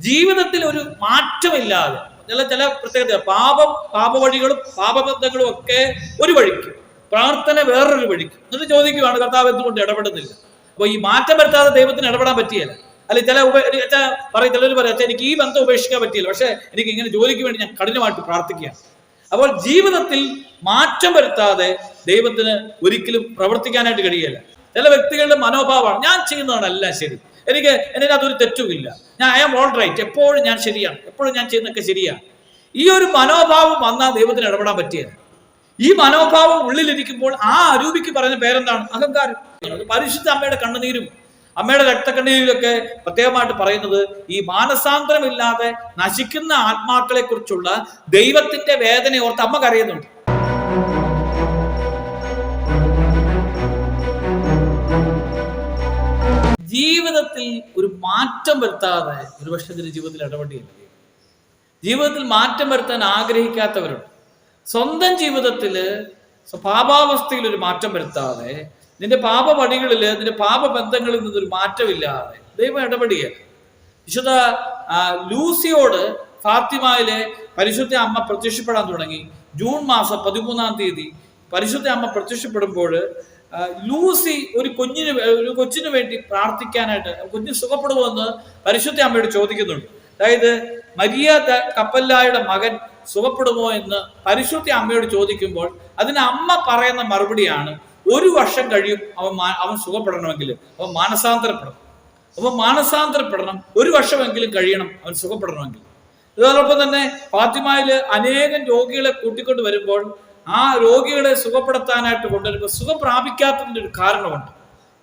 ജീവിതത്തിൽ ഒരു മാറ്റമില്ലാതെ ചില ചില പ്രത്യേകത പാപം പാപവഴികളും പാപബന്ധങ്ങളും ഒക്കെ ഒരു വഴിക്ക് പ്രാർത്ഥന വേറൊരു വഴിക്ക്. എന്നിട്ട് ചോദിക്കുകയാണ് കർത്താവ് എന്തുകൊണ്ട് ഇടപെടുന്നില്ല? അപ്പൊ ഈ മാറ്റം വരുത്താതെ ദൈവത്തിന് ഇടപെടാൻ പറ്റിയല്ല. അല്ലെ ചില ഉപ അച്ഛാ പറയും ചിലർ പറയാം എനിക്ക് ഈ ബന്ധം ഉപേക്ഷിക്കാൻ പറ്റിയില്ല. പക്ഷെ എനിക്ക് ഇങ്ങനെ ജോലിക്ക് വേണ്ടി ഞാൻ കഠിനമായിട്ട് പ്രാർത്ഥിക്കുകയാണ്. അപ്പോൾ ജീവിതത്തിൽ മാറ്റം വരുത്താതെ ദൈവത്തിന് ഒരിക്കലും പ്രവർത്തിക്കാനായിട്ട് കഴിയില്ല. ചില വ്യക്തികളുടെ മനോഭാവമാണ് ഞാൻ ചെയ്യുന്നതാണ് അല്ല ശരി. എനിക്ക് അതിനകത്ത് അതൊരു തെറ്റുമില്ല ഞാൻ ഐ എം ഓൾ റൈറ്റ് എപ്പോഴും ഞാൻ ശരിയാണ്. എപ്പോഴും ഞാൻ ചെയ്യുന്നൊക്കെ ശരിയാണ്. ഈ ഒരു മനോഭാവം വന്നാൽ ദൈവത്തിന് ഇടപെടാൻ പറ്റിയത്. ഈ മനോഭാവം ഉള്ളിലിരിക്കുമ്പോൾ ആ അരൂപിക്ക് പറയുന്ന പേരെന്താണ്? അഹങ്കാരം. പരിശുദ്ധ അമ്മയുടെ കണ്ണുനീരും അമ്മയുടെ രക്തക്കണ്ണീരിലൊക്കെ പ്രത്യേകമായിട്ട് പറയുന്നത് ഈ മാനസാന്തരമില്ലാതെ നശിക്കുന്ന ആത്മാക്കളെ കുറിച്ചുള്ള ദൈവത്തിന്റെ വേദന ഓർത്ത് അമ്മ കരയുന്നുണ്ട്. ജീവിതത്തിൽ ഒരു മാറ്റം വരുത്താതെ ഒരുപക്ഷെ ഇതിന് ജീവിതത്തിൽ ഇടപെടില്ല ജീവിതത്തിൽ മാറ്റം വരുത്താൻ ആഗ്രഹിക്കാത്തവരുണ്ട്. സ്വന്തം ജീവിതത്തിൽ പാപാവസ്ഥയിൽ ഒരു മാറ്റം വരുത്താതെ നിന്റെ പാപപടികളിൽ നിന്റെ പാപബന്ധങ്ങളിൽ നിന്നൊരു മാറ്റമില്ലാതെ ദൈവം ഇടപെടുകയാണ്. വിശുദ്ധ ലൂസിയോട് ഫാത്തിമയിലെ പരിശുദ്ധ അമ്മ പ്രത്യക്ഷപ്പെടാൻ തുടങ്ങി. ജൂൺ മാസം പതിമൂന്നാം തീയതി പരിശുദ്ധ അമ്മ പ്രത്യക്ഷപ്പെടുമ്പോൾ ലൂസി ഒരു കുഞ്ഞിന് ഒരു കൊച്ചിന് വേണ്ടി പ്രാർത്ഥിക്കാനായിട്ട് കുഞ്ഞ് സുഖപ്പെടുമെന്ന് പരിശുദ്ധ അമ്മയോട് ചോദിക്കുന്നുണ്ട്. അതായത് മരിയ കപ്പല്ലായുടെ മകൻ സുഖപ്പെടുമോ എന്ന് പരിശുദ്ധ അമ്മയോട് ചോദിക്കുമ്പോൾ അതിന് അമ്മ പറയുന്ന മറുപടിയാണ് ഒരു വർഷം കഴിയും അവൻ അവൻ സുഖപ്പെടണമെങ്കിൽ അവൻ മാനസാന്തരപ്പെടണം. അവൻ മാനസാന്തരപ്പെടണം ഒരു വർഷമെങ്കിലും കഴിയണം അവൻ സുഖപ്പെടണമെങ്കിൽ. ഇതോടൊപ്പം തന്നെ ഫാത്തിമയിൽ അനേകം രോഗികളെ കൂട്ടിക്കൊണ്ട് വരുമ്പോൾ ആ രോഗികളെ സുഖപ്പെടുത്താനായിട്ട് കൊണ്ടുവരുമ്പോൾ സുഖം പ്രാപിക്കാത്തതിന്റെ ഒരു കാരണമുണ്ട്.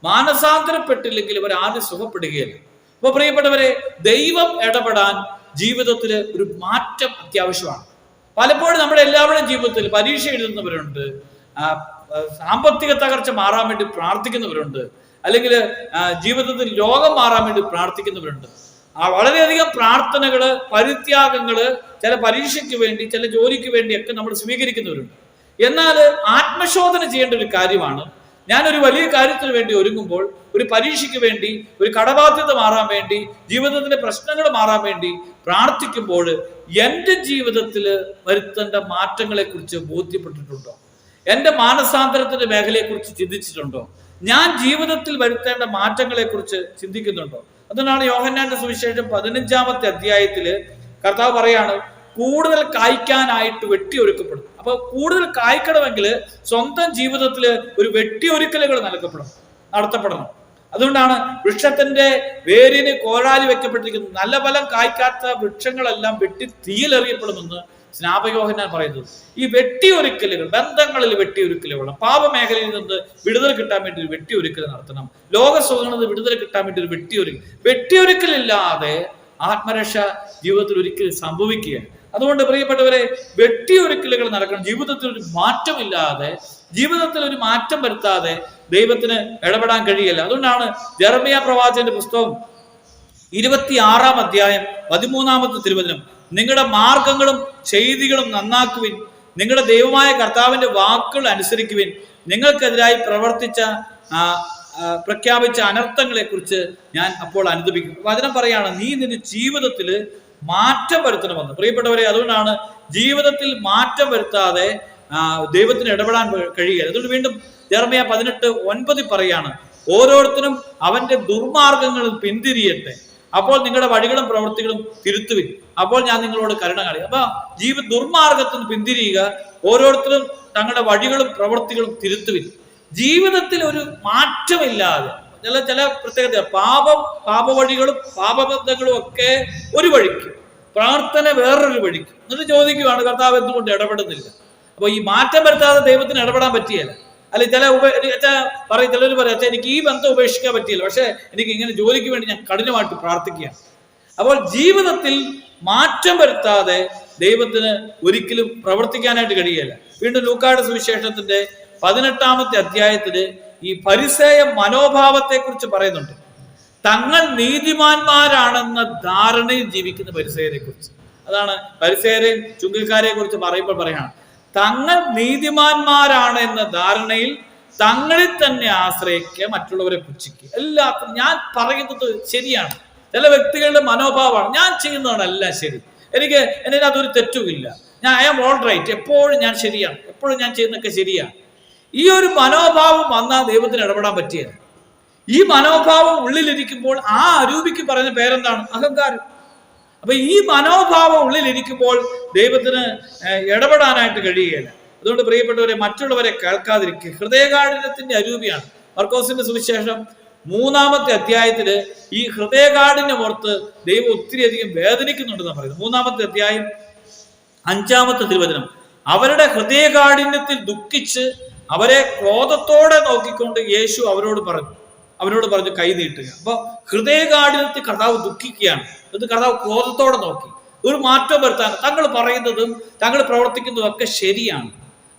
മാനസാന്തരപ്പെട്ടില്ലെങ്കിൽ ഇവർ ആദ്യം സുഖപ്പെടുകയില്ല. അപ്പൊ പ്രിയപ്പെട്ടവരെ ദൈവം ഇടപെടാൻ ജീവിതത്തിൽ ഒരു മാറ്റം അത്യാവശ്യമാണ്. പലപ്പോഴും നമ്മുടെ എല്ലാവരുടെയും ജീവിതത്തിൽ പരീക്ഷ എഴുതുന്നവരുണ്ട് സാമ്പത്തിക തകർച്ച മാറാൻ വേണ്ടി പ്രാർത്ഥിക്കുന്നവരുണ്ട് അല്ലെങ്കിൽ ജീവിതത്തിൽ രോഗം മാറാൻ വേണ്ടി പ്രാർത്ഥിക്കുന്നവരുണ്ട്. ആ വളരെയധികം പ്രാർത്ഥനകൾ പരിത്യാഗങ്ങൾ ചില പരീക്ഷയ്ക്ക് വേണ്ടി ചില ജോലിക്ക് വേണ്ടിയൊക്കെ നമ്മൾ സ്വീകരിക്കുന്നവരുണ്ട്. എന്നാൽ ആത്മശോധന ചെയ്യേണ്ട ഒരു കാര്യമാണ്. ഞാൻ ഒരു വലിയ കാര്യത്തിന് വേണ്ടി ഒരുങ്ങുമ്പോൾ ഒരു പരീക്ഷയ്ക്ക് വേണ്ടി ഒരു കടബാധ്യത മാറാൻ വേണ്ടി ജീവിതത്തിലെ പ്രശ്നങ്ങൾ മാറാൻ വേണ്ടി പ്രാർത്ഥിക്കുമ്പോൾ എന്റെ ജീവിതത്തിൽ വരുത്തേണ്ട മാറ്റങ്ങളെ കുറിച്ച് ബോധ്യപ്പെട്ടിട്ടുണ്ടോ? എന്റെ മാനസാന്തരത്തിന്റെ മേഖലയെക്കുറിച്ച് ചിന്തിച്ചിട്ടുണ്ടോ? ഞാൻ ജീവിതത്തിൽ വരുത്തേണ്ട മാറ്റങ്ങളെ കുറിച്ച് ചിന്തിക്കുന്നുണ്ടോ? അതുകൊണ്ടാണ് യോഹന്നാന്റെ സുവിശേഷം പതിനഞ്ചാമത്തെ അധ്യായത്തിൽ കർത്താവ് പറയാണ് കൂടുതൽ കായ്ക്കാനായിട്ട് വെട്ടിയൊരുക്കപ്പെടും അപ്പൊ കൂടുതൽ കായ്ക്കണമെങ്കിൽ സ്വന്തം ജീവിതത്തിൽ ഒരു വെട്ടിയൊരുക്കലുകൾ നൽകപ്പെടും നടത്തപ്പെടണം. അതുകൊണ്ടാണ് വൃക്ഷത്തിന്റെ വേരിന് കോഴാലി വെക്കപ്പെട്ടിരിക്കുന്നത്. നല്ല ഫലം കായ്ക്കാത്ത വൃക്ഷങ്ങളെല്ലാം വെട്ടി തീയിലെറിയപ്പെടുമെന്ന് സ്നാപയോഹനാൻ പറയുന്നത്. ഈ വെട്ടിയൊരുക്കലുകൾ ബന്ധങ്ങളിൽ വെട്ടിയൊരുക്കലുകൾ പാപമേഖലയിൽ നിന്ന് വിടുതൽ കിട്ടാൻ വേണ്ടി ഒരു വെട്ടിയൊരുക്കൽ നടത്തണം. ലോക സുഖങ്ങളിൽ വിടുതൽ കിട്ടാൻ വേണ്ടി ഒരു വെട്ടിയൊരുക്കൽ വെട്ടിയൊരുക്കലില്ലാതെ ആത്മരക്ഷ ജീവിതത്തിൽ ഒരിക്കലും സംഭവിക്കുകയാണ്. അതുകൊണ്ട് പ്രിയപ്പെട്ടവരെ വെട്ടിയൊരുക്കലുകൾ നടക്കണം. ജീവിതത്തിൽ ഒരു മാറ്റമില്ലാതെ ജീവിതത്തിൽ ഒരു മാറ്റം വരുത്താതെ ദൈവത്തിന് ഇടപെടാൻ കഴിയില്ല. അതുകൊണ്ടാണ് ജർമിയ പ്രവാചകന്റെ പുസ്തകം ഇരുപത്തിയാറാം അധ്യായം പതിമൂന്നാമത്തെ തിരുവചനം. നിങ്ങളുടെ മാർഗങ്ങളും ചെയ്തികളും നന്നാക്കുവിൻ. നിങ്ങളുടെ ദൈവമായ കർത്താവിന്റെ വാക്കുകൾ അനുസരിക്കുവിൻ. നിങ്ങൾക്കെതിരായി പ്രവർത്തിച്ച പ്രഖ്യാപിച്ച അനർത്ഥങ്ങളെ കുറിച്ച് ഞാൻ അപ്പോൾ അനുദപിക്കും. വചനം പറയാണ് നീ നിന്റെ ജീവിതത്തിൽ മാറ്റം വരുത്തണമെന്ന് പ്രിയപ്പെട്ടവരെ അതുകൊണ്ടാണ് ജീവിതത്തിൽ മാറ്റം വരുത്താതെ ദൈവത്തിന് ഇടപെടാൻ കഴിയുക അതുകൊണ്ട് വീണ്ടും ജർമ്മയ പതിനെട്ട് ഒൻപതിൽ പറയാണ് ഓരോരുത്തരും അവന്റെ ദുർമാർഗങ്ങളും പിന്തിരിയട്ടെ. അപ്പോൾ നിങ്ങളുടെ വഴികളും പ്രവൃത്തികളും തിരുത്തുവിൻ. അപ്പോൾ ഞാൻ നിങ്ങളോട് കരുണ കാണിക്കും. അപ്പൊ ജീവ ദുർമാർഗത്തിൽ നിന്ന് പിന്തിരിയുക ഓരോരുത്തരും തങ്ങളുടെ വഴികളും പ്രവൃത്തികളും തിരുത്തുവിൻ. ജീവിതത്തിൽ ഒരു മാറ്റമില്ലാതെ ചില ചില പ്രത്യേകത പാപം പാപവഴികളും പാപബന്ധങ്ങളും ഒക്കെ ഒരു വഴിക്ക് പ്രാർത്ഥന വേറൊരു വഴിക്ക്. എന്നിട്ട് ചോദിക്കുകയാണ് കർത്താവ് എന്തുകൊണ്ട് ഇടപെടുന്നില്ല? അപ്പൊ ഈ മാറ്റം വരുത്താതെ ദൈവത്തിന് ഇടപെടാൻ പറ്റിയല്ല. അല്ലെ ചില ഉപ അച്ഛാ പറയും ചിലർ പറയും അച്ഛാ എനിക്ക് ഈ ബന്ധം ഉപേക്ഷിക്കാൻ പറ്റിയില്ല. പക്ഷെ എനിക്ക് ഇങ്ങനെ ജോലിക്ക് വേണ്ടി ഞാൻ കഠിനമായിട്ട് പ്രാർത്ഥിക്കുകയാണ്. അപ്പോൾ ജീവിതത്തിൽ മാറ്റം വരുത്താതെ ദൈവത്തിന് ഒരിക്കലും പ്രവർത്തിക്കാനായിട്ട് കഴിയില്ല. വീണ്ടും ലൂക്കാട് സുവിശേഷത്തിന്റെ പതിനെട്ടാമത്തെ അധ്യായത്തിൽ ഈ പരിസേയ മനോഭാവത്തെ കുറിച്ച് പറയുന്നുണ്ട്. തങ്ങൾ നീതിമാന്മാരാണെന്ന ധാരണയിൽ ജീവിക്കുന്ന പരിസേയരെ കുറിച്ച് അതാണ് പരിസയരെയും ചുങ്കിൽക്കാരെ കുറിച്ച് പറയുമ്പോൾ പറയാണ്. തങ്ങൾ നീതിമാന്മാരാണ് എന്ന ധാരണയിൽ തങ്ങളിൽ തന്നെ ആശ്രയിക്കുക മറ്റുള്ളവരെ പുച്ഛിക്കുക. എല്ലാത്തിനും ഞാൻ പറയുന്നത് ശരിയാണ്. ചില വ്യക്തികളുടെ മനോഭാവമാണ് ഞാൻ ചെയ്യുന്നതാണ് എല്ലാം ശരി. എനിക്ക് എന്നതിനകത്തൊരു തെറ്റുമില്ല. ഞാൻ ഐ ആം ഓൾ റൈറ്റ് എപ്പോഴും ഞാൻ ശരിയാണ്. എപ്പോഴും ഞാൻ ചെയ്യുന്നൊക്കെ ശരിയാണ്. ഈ ഒരു മനോഭാവം വന്നാൽ ദൈവത്തിന് ഇടപെടാൻ പറ്റിയത്. ഈ മനോഭാവം ഉള്ളിലിരിക്കുമ്പോൾ ആ അരൂപിക്ക് പറയുന്ന പേരെന്താണ്? അഹങ്കാരം. അപ്പൊ ഈ മനോഭാവം ഉള്ളിലിരിക്കുമ്പോൾ ദൈവത്തിന് ഇടപെടാനായിട്ട് കഴിയുകയില്ല. അതുകൊണ്ട് പ്രിയപ്പെട്ടവരെ മറ്റുള്ളവരെ കേൾക്കാതിരിക്കുക. ഹൃദയകാഠിന്യത്തിന്റെ അരൂപിയാണ്. മർക്കോസിന്റെ സുവിശേഷം മൂന്നാമത്തെ അധ്യായത്തിൽ ഈ ഹൃദയകാഠിന്യം ഓർത്ത് ദൈവം ഒത്തിരി അധികം വേദനിക്കുന്നുണ്ടെന്ന് പറയുന്നത്. മൂന്നാമത്തെ അധ്യായം അഞ്ചാമത്തെ തിരുവചനം. അവരുടെ ഹൃദയകാഠിന്യത്തിൽ ദുഃഖിച്ച് അവരെ ക്രോധത്തോടെ നോക്കിക്കൊണ്ട് യേശു അവരോട് പറഞ്ഞു അവരോട് പറഞ്ഞു കൈ നീട്ടുക. അപ്പൊ ഹൃദയകാഠിനത്തിൽ കർത്താവ് ദുഃഖിക്കുകയാണ്. എന്ന് കർത്താവ് ക്രോധത്തോടെ നോക്കി. ഒരു മാറ്റം വരുത്താൻ തങ്ങൾ പറയുന്നതും തങ്ങൾ പ്രവർത്തിക്കുന്നതും ഒക്കെ ശരിയാണ്.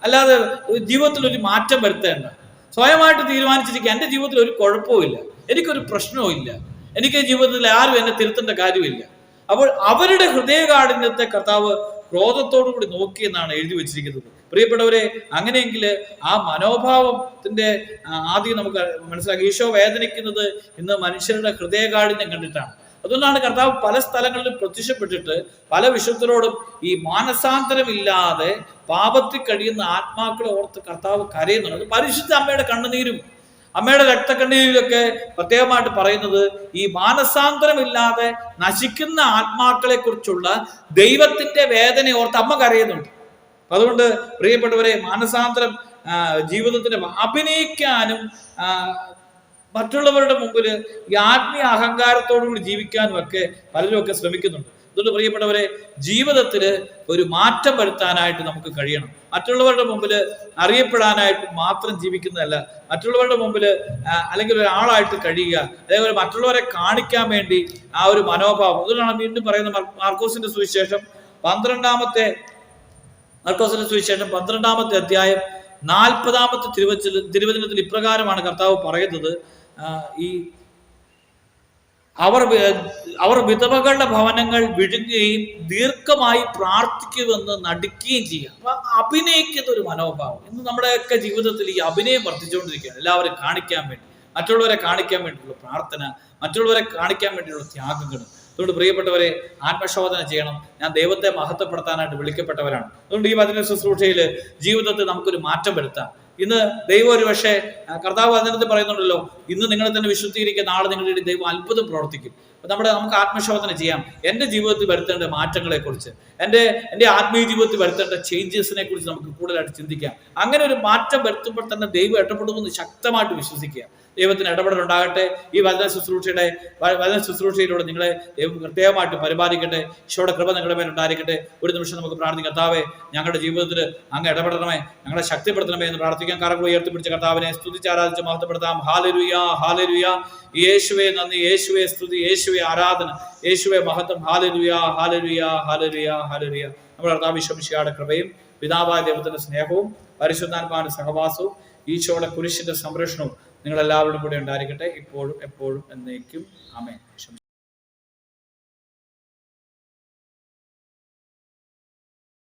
അല്ലാതെ ജീവിതത്തിൽ ഒരു മാറ്റം വരുത്തേണ്ട. സ്വയമായിട്ട് തീരുമാനിച്ചിരിക്കുക എന്റെ ജീവിതത്തിൽ ഒരു കുഴപ്പമില്ല എനിക്കൊരു പ്രശ്നവും ഇല്ല. എനിക്ക് ജീവിതത്തിൽ ആരും എന്നെ തിരുത്തേണ്ട കാര്യമില്ല. അപ്പോൾ അവരുടെ ഹൃദയകാഠിന്യത്തെ കർത്താവ് ക്രോധത്തോടു കൂടി നോക്കിയെന്നാണ് എഴുതി വെച്ചിരിക്കുന്നത്. പ്രിയപ്പെട്ടവരെ അങ്ങനെയെങ്കിൽ ആ മനോഭാവത്തിന്റെ ആദ്യം നമുക്ക് മനസ്സിലാക്കി. ഈശോ വേദനിക്കുന്നത് ഇന്ന് മനുഷ്യരുടെ ഹൃദയകാഠിന്യം കണ്ടിട്ടാണ്. അതുകൊണ്ടാണ് കർത്താവ് പല സ്ഥലങ്ങളിലും പ്രത്യക്ഷപ്പെട്ടിട്ട് പല വിശുദ്ധരോടും ഈ മാനസാന്തരമില്ലാതെ പാപത്തിൽ കഴിയുന്ന ആത്മാക്കളെ ഓർത്ത് കർത്താവ് കരയുന്നുണ്ട്. പരിശുദ്ധ അമ്മയുടെ കണ്ണുനീരും. അമ്മയുടെ രക്തക്കണ്ണീരിലൊക്കെ പ്രത്യേകമായിട്ട് പറയുന്നത് ഈ മാനസാന്തരമില്ലാതെ നശിക്കുന്ന ആത്മാക്കളെ കുറിച്ചുള്ള ദൈവത്തിന്റെ വേദന ഓർത്ത് അമ്മ കരയുന്നുണ്ട്. അതുകൊണ്ട് പ്രിയപ്പെട്ടവരെ മാനസാന്തരം ജീവിതത്തിന് അഭിനയിക്കാനും മറ്റുള്ളവരുടെ മുമ്പിൽ ഈ ആത്മീയ അഹങ്കാരത്തോടു കൂടി ജീവിക്കാനും ഒക്കെ പലരും ഒക്കെ ശ്രമിക്കുന്നുണ്ട്. അതുകൊണ്ട് പ്രിയപ്പെട്ടവരെ ജീവിതത്തിൽ ഒരു മാറ്റം വരുത്താനായിട്ട് നമുക്ക് കഴിയണം. മറ്റുള്ളവരുടെ മുമ്പിൽ അറിയപ്പെടാനായിട്ട് മാത്രം ജീവിക്കുന്നതല്ല. മറ്റുള്ളവരുടെ മുമ്പിൽ അല്ലെങ്കിൽ ഒരാളായിട്ട് കഴിയുക അതേപോലെ മറ്റുള്ളവരെ കാണിക്കാൻ വേണ്ടി ആ ഒരു മനോഭാവം. അതുകൊണ്ടാണ് വീണ്ടും പറയുന്ന മാർക്കോസിന്റെ സുവിശേഷം പന്ത്രണ്ടാമത്തെ മർക്കോസിന്റെ സുവിശേഷം പന്ത്രണ്ടാമത്തെ അധ്യായം നാൽപ്പതാമത്തെ തിരുവച്ച തിരുവചനത്തിൽ ഇപ്രകാരമാണ് കർത്താവ് പറയുന്നത്. ഈ അവർ അവർ വിധവകളുടെ ഭവനങ്ങൾ വിഴുങ്ങുകയും ദീർഘമായി പ്രാർത്ഥിക്കുമെന്ന് നടിക്കുകയും ചെയ്യുക. അപ്പൊ അഭിനയിക്കുന്ന ഒരു മനോഭാവം. ഇന്ന് നമ്മുടെയൊക്കെ ജീവിതത്തിൽ ഈ അഭിനയം വർദ്ധിച്ചുകൊണ്ടിരിക്കുകയാണ്. എല്ലാവരും കാണിക്കാൻ വേണ്ടി മറ്റുള്ളവരെ കാണിക്കാൻ വേണ്ടിയുള്ള പ്രാർത്ഥന മറ്റുള്ളവരെ കാണിക്കാൻ വേണ്ടിയുള്ള ത്യാഗങ്ങൾ. അതുകൊണ്ട് പ്രിയപ്പെട്ടവരെ ആത്മശോധന ചെയ്യണം. ഞാൻ ദൈവത്തെ മഹത്വപ്പെടുത്താനായിട്ട് വിളിക്കപ്പെട്ടവരാണ്. അതുകൊണ്ട് ഈ വചന ശുശ്രൂഷയിൽ ജീവിതത്തിൽ നമുക്കൊരു മാറ്റം വരുത്താം. ഇന്ന് ദൈവം ഒരു പക്ഷേ കർത്താവ് വചനത്തിൽ പറയുന്നുണ്ടല്ലോ ഇന്ന് നിങ്ങളെ തന്നെ വിശുദ്ധീകരിക്കുന്ന നാളെ നിങ്ങളുടെ ദൈവം അത്ഭുതം പ്രവർത്തിക്കും. നമ്മുടെ നമുക്ക് ആത്മശോധന ചെയ്യാം. എന്റെ ജീവിതത്തിൽ വരുത്തേണ്ട മാറ്റങ്ങളെ കുറിച്ച് എന്റെ എന്റെ ആത്മീയ ജീവിതത്തിൽ വരുത്തേണ്ട ചേഞ്ചസിനെ കുറിച്ച് നമുക്ക് കൂടുതലായിട്ട് ചിന്തിക്കാം. അങ്ങനെ ഒരു മാറ്റം വരുത്തുമ്പോൾ തന്നെ ദൈവം ഇടപെടുമെന്ന് ശക്തമായിട്ട് വിശ്വസിക്കുക. ദൈവത്തിന് ഇടപെടലുണ്ടാകട്ടെ. ഈ വചന ശുശ്രൂഷയുടെ വചന ശുശ്രൂഷയിലൂടെ നിങ്ങളെ ദൈവം പ്രത്യേകമായിട്ട് പരിപാലിക്കട്ടെ. ഈശോയുടെ കൃപ നിങ്ങളുടെ മേൽ ഉണ്ടായിരിക്കട്ടെ. ഒരു നിമിഷം നമുക്ക് പ്രാർത്ഥിക്കാം. ഞങ്ങളുടെ ജീവിതത്തിൽ അങ്ങ് ഇടപെടണമേ. ഞങ്ങളെ ശക്തിപ്പെടുത്തണമേ എന്ന് പ്രാർത്ഥിക്കാൻ കാരണം ഉയർത്തിപ്പിടിച്ച കർത്താവിനെ സ്തുതിച്ച് ആരാധിച്ച് മഹത്വപ്പെടുത്താം. ഹാലരുയ ഹാലരുയ യേശുവെ നന്ദി യേശുവെ സ്തുതി യേശുവെ ആരാധന യേശുവെ മഹത്വം. ഹാലരുയ ഹാലരുയ ഹാലരുയ ഹാലരുയ നമ്മുടെ കർത്താവ് വിശ്വമിശിയുടെ കൃപയും പിതാവായ ദൈവത്തിന്റെ സ്നേഹവും പരിശുദ്ധാത്മാവിന്റെ സഹവാസവും ഈശോയുടെ കുരിശിന്റെ സംരക്ഷണവും നിങ്ങൾ എല്ലാവരുടെ കൂടെ ഉണ്ടായിരിക്കട്ടെ. ഇപ്പോഴും എപ്പോഴും എന്നേക്കും. ആമേൻ.